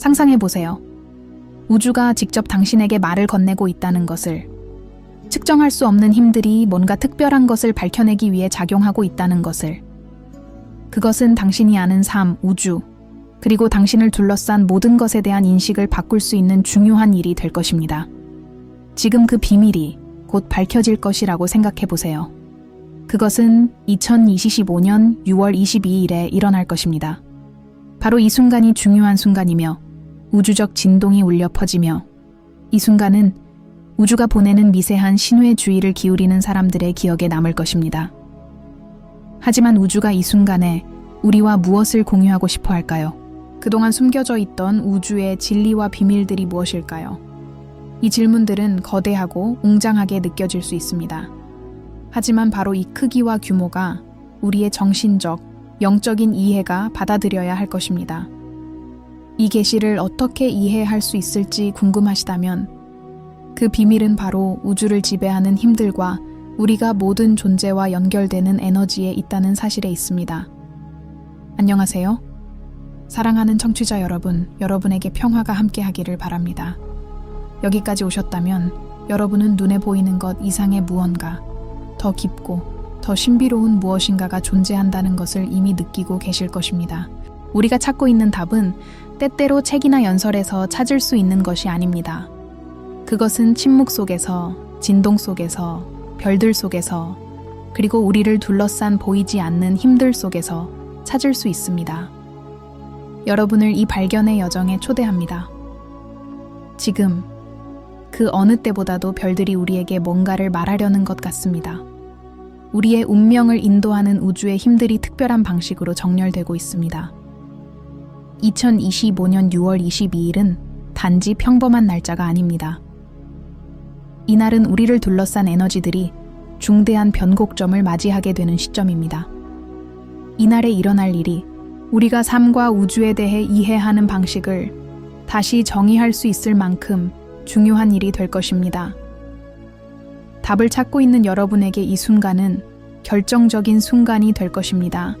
상상해 보세요. 우주가 직접 당신에게 말을 건네고 있다는 것을 측정할 수 없는 힘들이 뭔가 특별한 것을 밝혀내기 위해 작용하고 있다는 것을 그것은 당신이 아는 삶, 우주, 그리고 당신을 둘러싼 모든 것에 대한 인식을 바꿀 수 있는 중요한 일이 될 것입니다. 지금 그 비밀이 곧 밝혀질 것이라고 생각해 보세요. 그것은 2025년 6월 22일에 일어날 것입니다. 바로 이 순간이 중요한 순간이며 우주적 진동이 울려 퍼지며 이 순간은 우주가 보내는 미세한 신호의 주의를 기울이는 사람들의 기억에 남을 것입니다. 하지만 우주가 이 순간에 우리와 무엇을 공유하고 싶어 할까요? 그동안 숨겨져 있던 우주의 진리와 비밀들이 무엇일까요? 이 질문들은 거대하고 웅장하게 느껴질 수 있습니다. 하지만 바로 이 크기와 규모가 우리의 정신적, 영적인 이해가 받아들여야 할 것입니다. 이 계시를 어떻게 이해할 수 있을지 궁금하시다면 그 비밀은 바로 우주를 지배하는 힘들과 우리가 모든 존재와 연결되는 에너지에 있다는 사실에 있습니다. 안녕하세요. 사랑하는 청취자 여러분, 여러분에게 평화가 함께하기를 바랍니다. 여기까지 오셨다면 여러분은 눈에 보이는 것 이상의 무언가, 더 깊고 더 신비로운 무엇인가가 존재한다는 것을 이미 느끼고 계실 것입니다. 우리가 찾고 있는 답은 때때로 책이나 연설에서 찾을 수 있는 것이 아닙니다. 그것은 침묵 속에서, 진동 속에서, 별들 속에서, 그리고 우리를 둘러싼 보이지 않는 힘들 속에서 찾을 수 있습니다. 여러분을 이 발견의 여정에 초대합니다. 지금, 그 어느 때보다도 별들이 우리에게 뭔가를 말하려는 것 같습니다. 우리의 운명을 인도하는 우주의 힘들이 특별한 방식으로 정렬되고 있습니다. 2025년 6월 22일은 단지 평범한 날짜가 아닙니다. 이날은 우리를 둘러싼 에너지들이 중대한 변곡점을 맞이하게 되는 시점입니다. 이날에 일어날 일이 우리가 삶과 우주에 대해 이해하는 방식을 다시 정의할 수 있을 만큼 중요한 일이 될 것입니다. 답을 찾고 있는 여러분에게 이 순간은 결정적인 순간이 될 것입니다.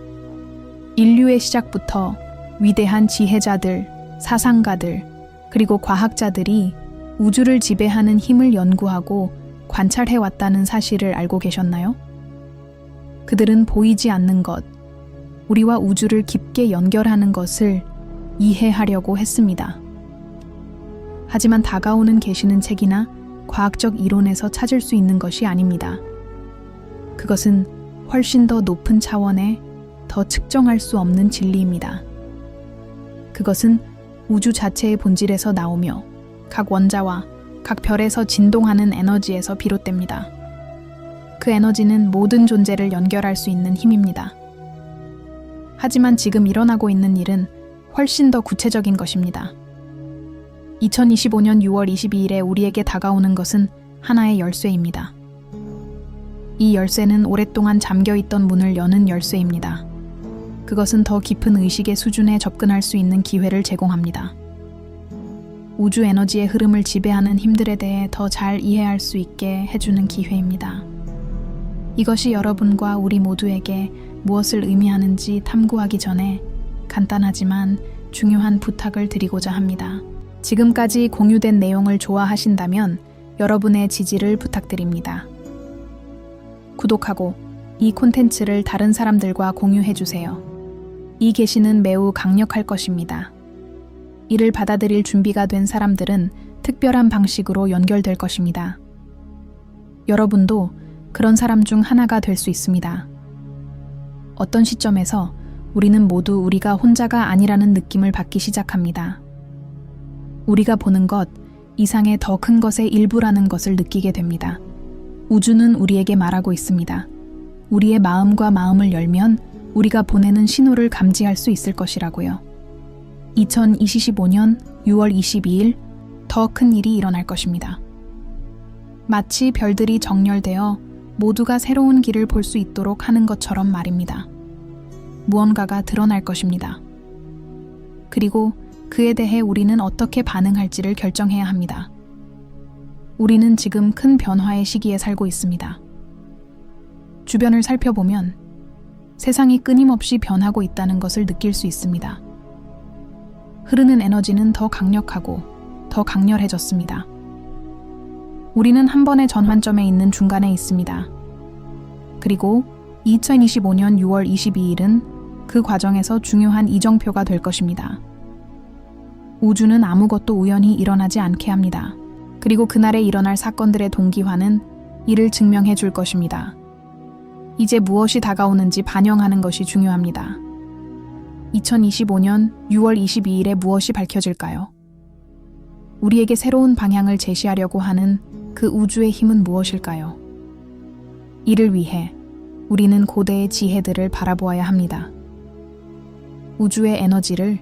인류의 시작부터 위대한 지혜자들, 사상가들, 그리고 과학자들이 우주를 지배하는 힘을 연구하고 관찰해 왔다는 사실을 알고 계셨나요? 그들은 보이지 않는 것, 우리와 우주를 깊게 연결하는 것을 이해하려고 했습니다. 하지만 다가오는 계시는 책이나 과학적 이론에서 찾을 수 있는 것이 아닙니다. 그것은 훨씬 더 높은 차원의 더 측정할 수 없는 진리입니다. 그것은 우주 자체의 본질에서 나오며 각 원자와 각 별에서 진동하는 에너지에서 비롯됩니다. 그 에너지는 모든 존재를 연결할 수 있는 힘입니다. 하지만 지금 일어나고 있는 일은 훨씬 더 구체적인 것입니다. 2025년 6월 22일에 우리에게 다가오는 것은 하나의 열쇠입니다. 이 열쇠는 오랫동안 잠겨 있던 문을 여는 열쇠입니다. 그것은 더 깊은 의식의 수준에 접근할 수 있는 기회를 제공합니다. 우주 에너지의 흐름을 지배하는 힘들에 대해 더 잘 이해할 수 있게 해주는 기회입니다. 이것이 여러분과 우리 모두에게 무엇을 의미하는지 탐구하기 전에 간단하지만 중요한 부탁을 드리고자 합니다. 지금까지 공유된 내용을 좋아하신다면 여러분의 지지를 부탁드립니다. 구독하고 이 콘텐츠를 다른 사람들과 공유해 주세요. 이 계시는 매우 강력할 것입니다. 이를 받아들일 준비가 된 사람들은 특별한 방식으로 연결될 것입니다. 여러분도 그런 사람 중 하나가 될 수 있습니다. 어떤 시점에서 우리는 모두 우리가 혼자가 아니라는 느낌을 받기 시작합니다. 우리가 보는 것 이상의 더 큰 것의 일부라는 것을 느끼게 됩니다. 우주는 우리에게 말하고 있습니다. 우리의 마음과 마음을 열면 우리가 보내는 신호를 감지할 수 있을 것이라고요. 2025년 6월 22일 더 큰 일이 일어날 것입니다. 마치 별들이 정렬되어 모두가 새로운 길을 볼 수 있도록 하는 것처럼 말입니다. 무언가가 드러날 것입니다. 그리고 그에 대해 우리는 어떻게 반응할지를 결정해야 합니다. 우리는 지금 큰 변화의 시기에 살고 있습니다. 주변을 흐르는 에너지는 더 강력하고 더 강렬해졌습니다. 우리는 한 번의 전환점에 있는 중간에 있습니다. 그리고 2025년 6월 22일은 그 과정에서 중요한 이정표가 될 것입니다. 우주는 아무것도 우연히 일어나지 않게 합니다. 그리고 그날에 일어날 사건들의 동기화는 이를 증명해 줄 것입니다. 이제 무엇이 다가오는지 반영하는 것이 중요합니다. 2025년 6월 22일에 무엇이 밝혀질까요? 우리에게 새로운 방향을 제시하려고 하는 그 우주의 힘은 무엇일까요? 이를 위해 우리는 고대의 지혜들을 바라보아야 합니다. 우주의 에너지를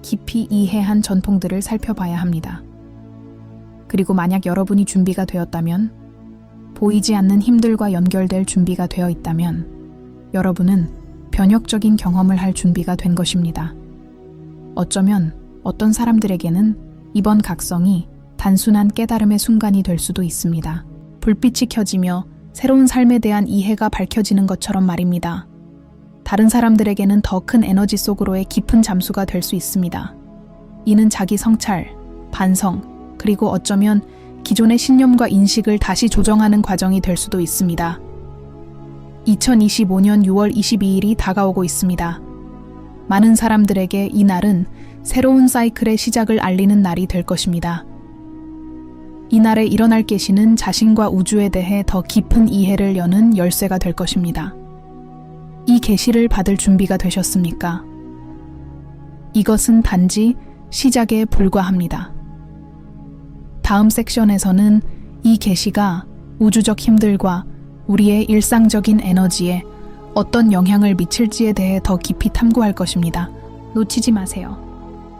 깊이 이해한 전통들을 살펴봐야 합니다. 그리고 만약 여러분이 준비가 되었다면, 보이지 않는 힘들과 연결될 준비가 되어 있다면, 여러분은 변혁적인 경험을 할 준비가 된 것입니다. 어쩌면 어떤 사람들에게는 이번 각성이 단순한 깨달음의 순간이 될 수도 있습니다. 불빛이 켜지며 새로운 삶에 대한 이해가 밝혀지는 것처럼 말입니다. 다른 사람들에게는 더 큰 에너지 속으로의 깊은 잠수가 될 수 있습니다. 이는 자기 성찰, 반성, 그리고 어쩌면 기존의 신념과 인식을 다시 조정하는 과정이 될 수도 있습니다. 2025년 6월 22일이 다가오고 있습니다. 많은 사람들에게 이 날은 새로운 사이클의 시작을 알리는 날이 될 것입니다. 이 날에 일어날 계시는 자신과 우주에 대해 더 깊은 이해를 여는 열쇠가 될 것입니다. 이 계시를 받을 준비가 되셨습니까? 이것은 단지 시작에 불과합니다. 다음 섹션에서는 이 계시가 우주적 힘들과 우리의 일상적인 에너지에 어떤 영향을 미칠지에 대해 더 깊이 탐구할 것입니다. 놓치지 마세요.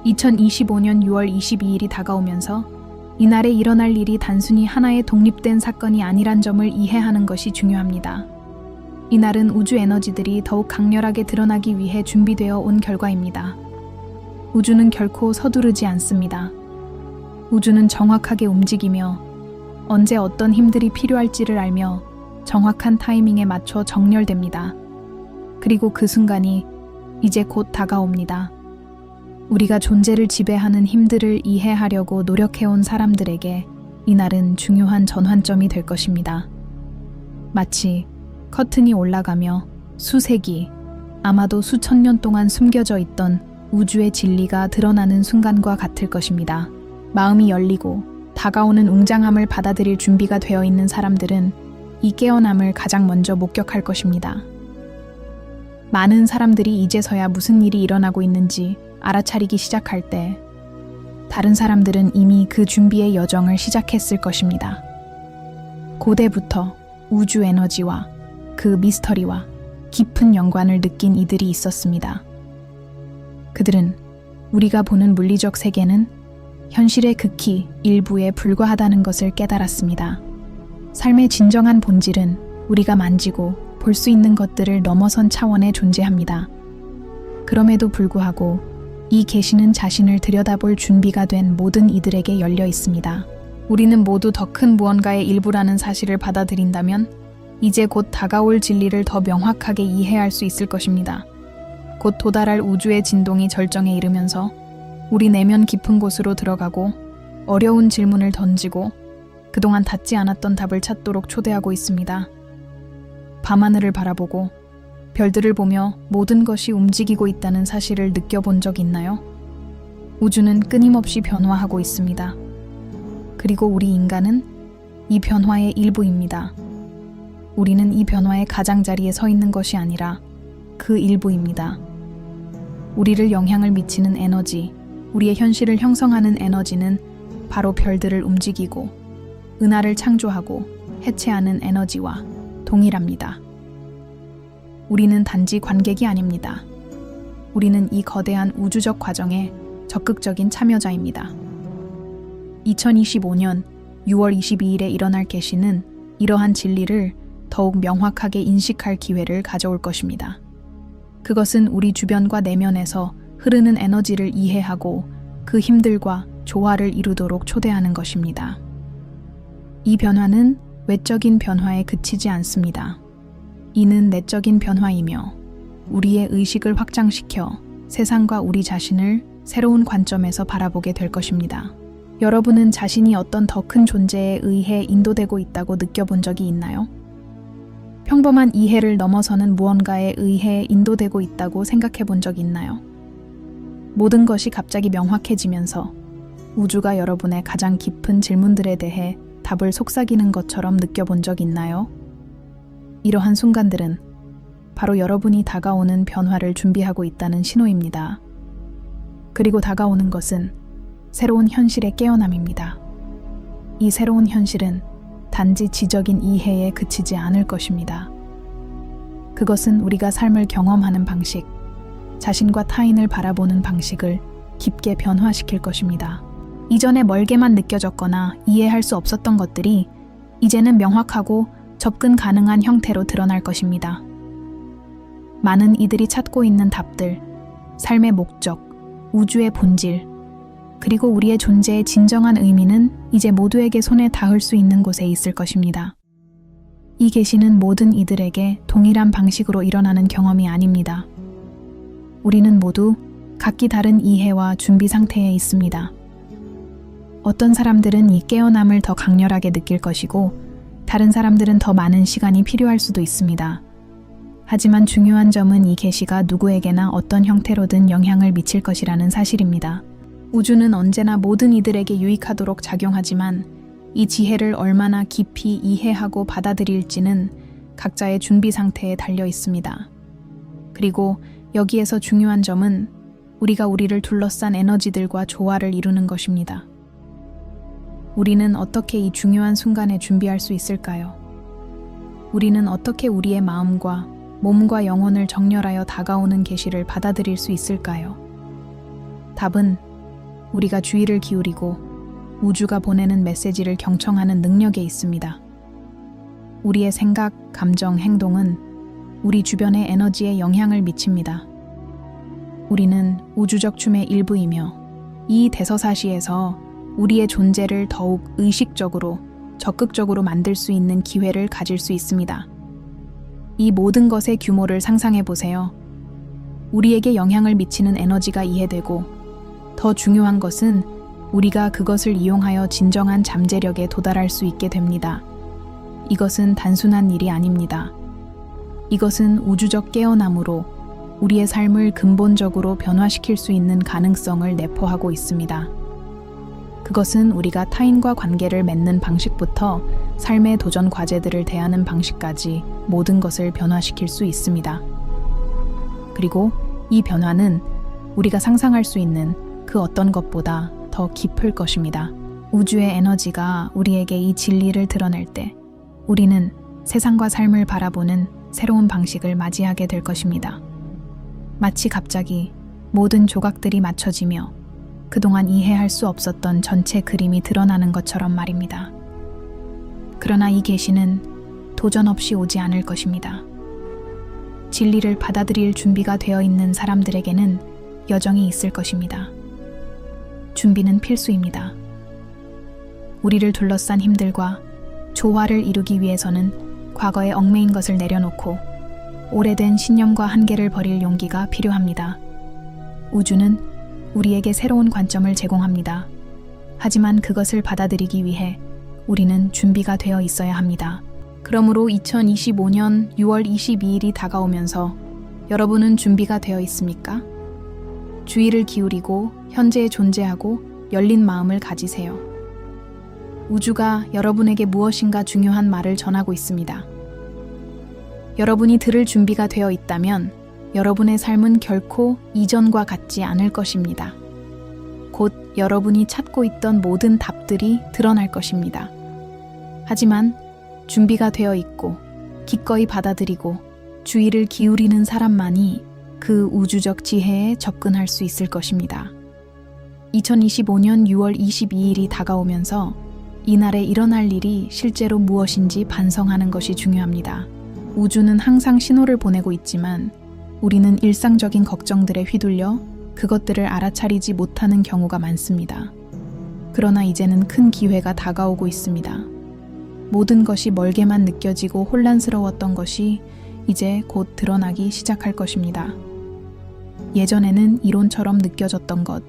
2025년 6월 22일이 다가오면서 이날에 일어날 일이 단순히 하나의 독립된 사건이 아니란 점을 이해하는 것이 중요합니다. 이날은 우주 에너지들이 더욱 강렬하게 드러나기 위해 준비되어 온 결과입니다. 우주는 결코 서두르지 않습니다. 우주는 정확하게 움직이며 언제 어떤 힘들이 필요할지를 알며 정확한 타이밍에 맞춰 정렬됩니다. 그리고 그 순간이 이제 곧 다가옵니다. 우리가 존재를 지배하는 힘들을 이해하려고 노력해온 사람들에게 이날은 중요한 전환점이 될 것입니다. 마치 커튼이 올라가며 수세기, 아마도 수천 년 동안 숨겨져 있던 우주의 진리가 드러나는 순간과 같을 것입니다. 마음이 열리고 다가오는 웅장함을 받아들일 준비가 되어 있는 사람들은 이 깨어남을 가장 먼저 목격할 것입니다. 많은 사람들이 이제서야 무슨 일이 일어나고 있는지 알아차리기 시작할 때 다른 사람들은 이미 그 준비의 여정을 시작했을 것입니다. 고대부터 우주 에너지와 그 미스터리와 깊은 연관을 느낀 이들이 있었습니다. 그들은 우리가 보는 물리적 세계는 현실의 극히 일부에 불과하다는 것을 깨달았습니다. 삶의 진정한 본질은 우리가 만지고 볼 수 있는 것들을 넘어선 차원에 존재합니다. 그럼에도 불구하고 이 계시는 자신을 들여다볼 준비가 된 모든 이들에게 열려 있습니다. 우리는 모두 더 큰 무언가의 일부라는 사실을 받아들인다면 이제 곧 다가올 진리를 더 명확하게 이해할 수 있을 것입니다. 곧 도달할 우주의 진동이 절정에 이르면서 우리 내면 깊은 곳으로 들어가고 어려운 질문을 던지고 그동안 닿지 않았던 답을 찾도록 초대하고 있습니다. 밤하늘을 바라보고 별들을 보며 모든 것이 움직이고 있다는 사실을 느껴본 적 있나요? 우주는 끊임없이 변화하고 있습니다. 그리고 우리 인간은 이 변화의 일부입니다. 우리는 이 변화의 가장자리에 서 있는 것이 아니라 그 일부입니다. 우리를 영향을 미치는 에너지, 우리의 현실을 형성하는 에너지는 바로 별들을 움직이고 은하를 창조하고 해체하는 에너지와 동일합니다. 우리는 단지 관객이 아닙니다. 우리는 이 거대한 우주적 과정에 적극적인 참여자입니다. 2025년 6월 22일에 일어날 계시는 이러한 진리를 더욱 명확하게 인식할 기회를 가져올 것입니다. 그것은 우리 주변과 내면에서 흐르는 에너지를 이해하고 그 힘들과 조화를 이루도록 초대하는 것입니다. 이 변화는 외적인 변화에 그치지 않습니다. 이는 내적인 변화이며 우리의 의식을 확장시켜 세상과 우리 자신을 새로운 관점에서 바라보게 될 것입니다. 여러분은 자신이 어떤 더 큰 존재에 의해 인도되고 있다고 느껴본 적이 있나요? 평범한 이해를 넘어서는 무언가에 의해 인도되고 있다고 생각해 본 적 있나요? 모든 것이 갑자기 명확해지면서 우주가 여러분의 가장 깊은 질문들에 대해 답을 속삭이는 것처럼 느껴본 적 있나요? 이러한 순간들은 바로 여러분이 다가오는 변화를 준비하고 있다는 신호입니다. 그리고 다가오는 것은 새로운 현실의 깨어남입니다. 이 새로운 현실은 단지 지적인 이해에 그치지 않을 것입니다. 그것은 우리가 삶을 경험하는 방식, 자신과 타인을 바라보는 방식을 깊게 변화시킬 것입니다. 이전에 멀게만 느껴졌거나 이해할 수 없었던 것들이 이제는 명확하고 접근 가능한 형태로 드러날 것입니다. 많은 이들이 찾고 있는 답들, 삶의 목적, 우주의 본질, 그리고 우리의 존재의 진정한 의미는 이제 모두에게 손에 닿을 수 있는 곳에 있을 것입니다. 이 계시는 모든 이들에게 동일한 방식으로 일어나는 경험이 아닙니다. 우리는 모두 각기 다른 이해와 준비 상태에 있습니다. 어떤 사람들은 이 깨어남을 더 강렬하게 느낄 것이고, 다른 사람들은 더 많은 시간이 필요할 수도 있습니다. 하지만 중요한 점은 이 계시가 누구에게나 어떤 형태로든 영향을 미칠 것이라는 사실입니다. 우주는 언제나 모든 이들에게 유익하도록 작용하지만 이 지혜를 얼마나 깊이 이해하고 받아들일지는 각자의 준비 상태에 달려 있습니다. 그리고 여기에서 중요한 점은 우리가 우리를 둘러싼 에너지들과 조화를 이루는 것입니다. 우리는 어떻게 이 중요한 순간에 준비할 수 있을까요? 우리는 어떻게 우리의 마음과 몸과 영혼을 정렬하여 다가오는 계시를 받아들일 수 있을까요? 답은 우리가 주의를 기울이고 우주가 보내는 메시지를 경청하는 능력에 있습니다. 우리의 생각, 감정, 행동은 우리 주변의 에너지에 영향을 미칩니다. 우리는 우주적 춤의 일부이며 이 대서사시에서 우리의 존재를 더욱 의식적으로 적극적으로 만들 수 있는 기회를 가질 수 있습니다. 이 모든 것의 규모를 상상해 보세요. 우리에게 영향을 미치는 에너지가 이해되고 더 중요한 것은 우리가 그것을 이용하여 진정한 잠재력에 도달할 수 있게 됩니다. 이것은 단순한 일이 아닙니다. 이것은 우주적 깨어남으로 우리의 삶을 근본적으로 변화시킬 수 있는 가능성을 내포하고 있습니다. 그것은 우리가 타인과 관계를 맺는 방식부터 삶의 도전 과제들을 대하는 방식까지 모든 것을 변화시킬 수 있습니다. 그리고 이 변화는 우리가 상상할 수 있는 그 어떤 것보다 더 깊을 것입니다. 우주의 에너지가 우리에게 이 진리를 드러낼 때 우리는 세상과 삶을 바라보는 새로운 방식을 맞이하게 될 것입니다. 마치 갑자기 모든 조각들이 맞춰지며 그동안 이해할 수 없었던 전체 그림이 드러나는 것처럼 말입니다. 그러나 이 계시는 도전 없이 오지 않을 것입니다. 진리를 받아들일 준비가 되어 있는 사람들에게는 여정이 있을 것입니다. 준비는 필수입니다. 우리를 둘러싼 힘들과 조화를 이루기 위해서는 과거의 얽매인 것을 내려놓고 오래된 신념과 한계를 버릴 용기가 필요합니다. 우주는 우리에게 새로운 관점을 제공합니다. 하지만 그것을 받아들이기 위해 우리는 준비가 되어 있어야 합니다. 그러므로 2025년 6월 22일이 다가오면서 여러분은 준비가 되어 있습니까? 주의를 기울이고 현재에 존재하고 열린 마음을 가지세요. 우주가 여러분에게 무엇인가 중요한 말을 전하고 있습니다. 여러분이 들을 준비가 되어 있다면 여러분의 삶은 결코 이전과 같지 않을 것입니다. 곧 여러분이 찾고 있던 모든 답들이 드러날 것입니다. 하지만 준비가 되어 있고 기꺼이 받아들이고 주의를 기울이는 사람만이 그 우주적 지혜에 접근할 수 있을 것입니다. 2025년 6월 22일이 다가오면서 이날에 일어날 일이 실제로 무엇인지 반성하는 것이 중요합니다. 우주는 항상 신호를 보내고 있지만 우리는 일상적인 걱정들에 휘둘려 그것들을 알아차리지 못하는 경우가 많습니다. 그러나 이제는 큰 기회가 다가오고 있습니다. 모든 것이 멀게만 느껴지고 혼란스러웠던 것이 이제 곧 드러나기 시작할 것입니다. 예전에는 이론처럼 느껴졌던 것,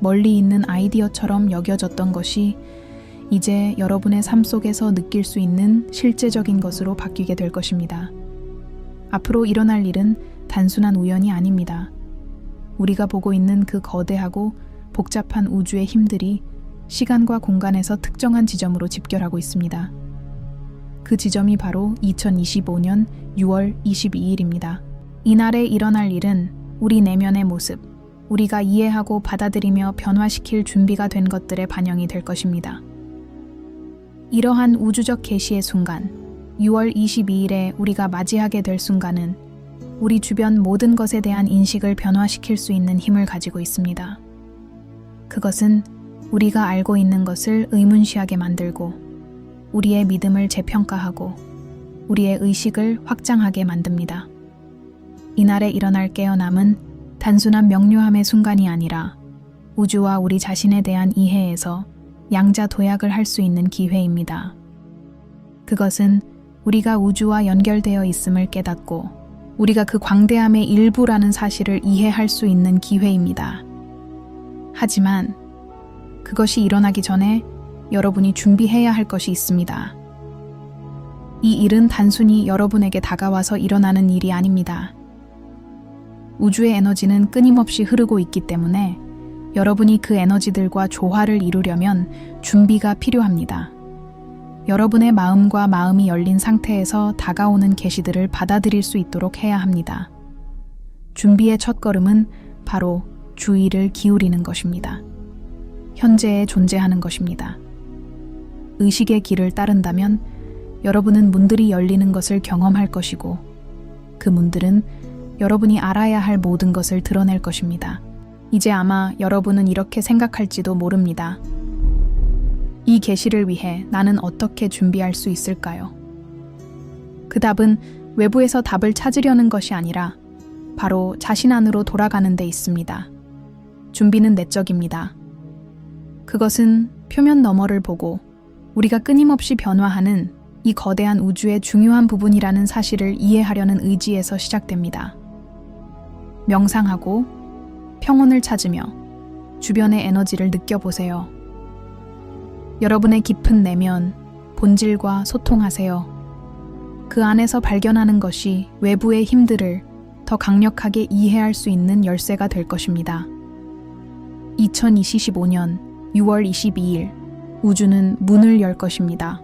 멀리 있는 아이디어처럼 여겨졌던 것이 이제 여러분의 삶 속에서 느낄 수 있는 실제적인 것으로 바뀌게 될 것입니다. 앞으로 일어날 일은 단순한 우연이 아닙니다. 우리가 보고 있는 그 거대하고 복잡한 우주의 힘들이 시간과 공간에서 특정한 지점으로 집결하고 있습니다. 그 지점이 바로 2025년 6월 22일입니다. 이날에 일어날 일은 우리 내면의 모습, 우리가 이해하고 받아들이며 변화시킬 준비가 된 것들의 반영이 될 것입니다. 이러한 우주적 계시의 순간, 6월 22일에 우리가 맞이하게 될 순간은 우리 주변 모든 것에 대한 인식을 변화시킬 수 있는 힘을 가지고 있습니다. 그것은 우리가 알고 있는 것을 의문시하게 만들고 우리의 믿음을 재평가하고 우리의 의식을 확장하게 만듭니다. 이날에 일어날 깨어남은 단순한 명료함의 순간이 아니라 우주와 우리 자신에 대한 이해에서 양자 도약을 할 수 있는 기회입니다. 그것은 우리가 우주와 연결되어 있음을 깨닫고 우리가 그 광대함의 일부라는 사실을 이해할 수 있는 기회입니다. 하지만 그것이 일어나기 전에 여러분이 준비해야 할 것이 있습니다. 이 일은 단순히 여러분에게 다가와서 일어나는 일이 아닙니다. 우주의 에너지는 끊임없이 흐르고 있기 때문에 여러분이 그 에너지들과 조화를 이루려면 준비가 필요합니다. 여러분의 마음과 마음이 열린 상태에서 다가오는 계시들을 받아들일 수 있도록 해야 합니다. 준비의 첫 걸음은 바로 주의를 기울이는 것입니다. 현재에 존재하는 것입니다. 의식의 길을 따른다면 여러분은 문들이 열리는 것을 경험할 것이고 그 문들은 여러분이 알아야 할 모든 것을 드러낼 것입니다. 이제 아마 여러분은 이렇게 생각할지도 모릅니다. 이 계시를 위해 나는 어떻게 준비할 수 있을까요? 그 답은 외부에서 답을 찾으려는 것이 아니라 바로 자신 안으로 돌아가는 데 있습니다. 준비는 내적입니다. 그것은 표면 너머를 보고 우리가 끊임없이 변화하는 이 거대한 우주의 중요한 부분이라는 사실을 이해하려는 의지에서 시작됩니다. 명상하고 평온을 찾으며 주변의 에너지를 느껴보세요. 여러분의 깊은 내면, 본질과 소통하세요. 그 안에서 발견하는 것이 외부의 힘들을 더 강력하게 이해할 수 있는 열쇠가 될 것입니다. 2025년 6월 22일 우주는 문을 열 것입니다.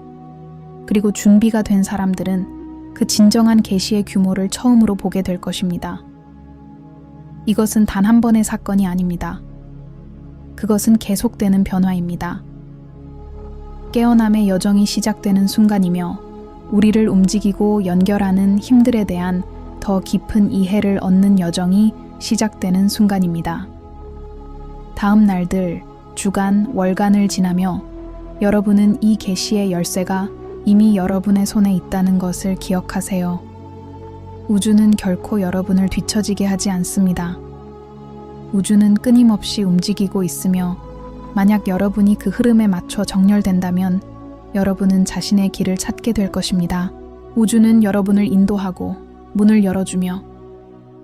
그리고 준비가 된 사람들은 그 진정한 계시의 규모를 처음으로 보게 될 것입니다. 이것은 단 한 번의 사건이 아닙니다. 그것은 계속되는 변화입니다. 깨어남의 여정이 시작되는 순간이며 우리를 움직이고 연결하는 힘들에 대한 더 깊은 이해를 얻는 여정이 시작되는 순간입니다. 다음 날들, 주간, 월간을 지나며 여러분은 이 계시의 열쇠가 이미 여러분의 손에 있다는 것을 기억하세요. 우주는 결코 여러분을 뒤처지게 하지 않습니다. 우주는 끊임없이 움직이고 있으며 만약 여러분이 그 흐름에 맞춰 정렬된다면 여러분은 자신의 길을 찾게 될 것입니다. 우주는 여러분을 인도하고 문을 열어주며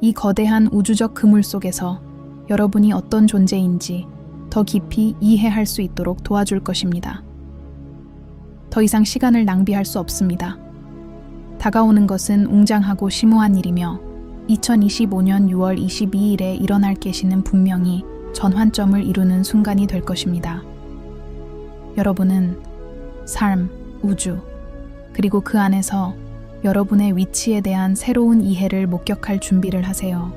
이 거대한 우주적 그물 속에서 여러분이 어떤 존재인지 더 깊이 이해할 수 있도록 도와줄 것입니다. 더 이상 시간을 낭비할 수 없습니다. 다가오는 것은 웅장하고 심오한 일이며 2025년 6월 22일에 일어날 계시는 분명히 전환점을 이루는 순간이 될 것입니다. 여러분은 삶, 우주, 그리고 그 안에서 여러분의 위치에 대한 새로운 이해를 목격할 준비를 하세요.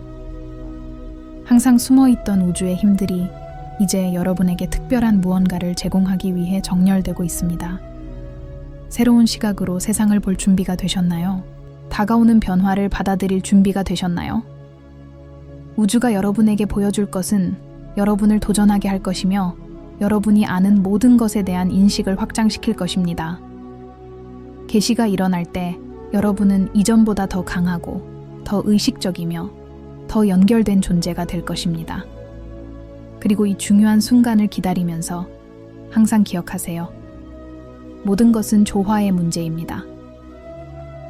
항상 숨어 있던 우주의 힘들이 이제 여러분에게 특별한 무언가를 제공하기 위해 정렬되고 있습니다. 새로운 시각으로 세상을 볼 준비가 되셨나요? 다가오는 변화를 받아들일 준비가 되셨나요? 우주가 여러분에게 보여줄 것은 여러분을 도전하게 할 것이며 여러분이 아는 모든 것에 대한 인식을 확장시킬 것입니다. 계시가 일어날 때 여러분은 이전보다 더 강하고 더 의식적이며 더 연결된 존재가 될 것입니다. 그리고 이 중요한 순간을 기다리면서 항상 기억하세요. 모든 것은 조화의 문제입니다.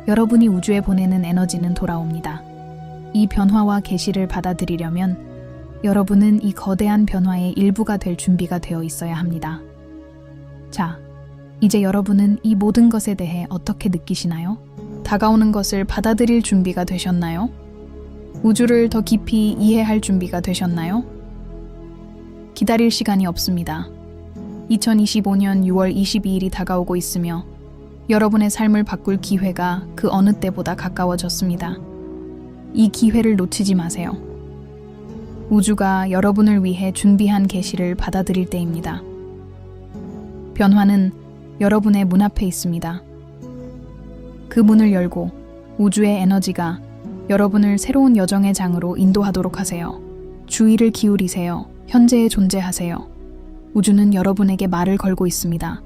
여러분이 우주에 보내는 에너지는 돌아옵니다. 이 변화와 계시를 받아들이려면 여러분은 이 거대한 변화의 일부가 될 준비가 되어 있어야 합니다. 자, 이제 여러분은 이 모든 것에 대해 어떻게 느끼시나요? 다가오는 것을 받아들일 준비가 되셨나요? 우주를 더 깊이 이해할 준비가 되셨나요? 기다릴 시간이 없습니다. 2025년 6월 22일이 다가오고 있으며 여러분의 삶을 바꿀 기회가 그 어느 때보다 가까워졌습니다. 이 기회를 놓치지 마세요. 우주가 여러분을 위해 준비한 계시를 받아들일 때입니다. 변화는 여러분의 문 앞에 있습니다. 그 문을 열고 우주의 에너지가 여러분을 새로운 여정의 장으로 인도하도록 하세요. 주의를 기울이세요. 현재에 존재하세요. 우주는 여러분에게 말을 걸고 있습니다.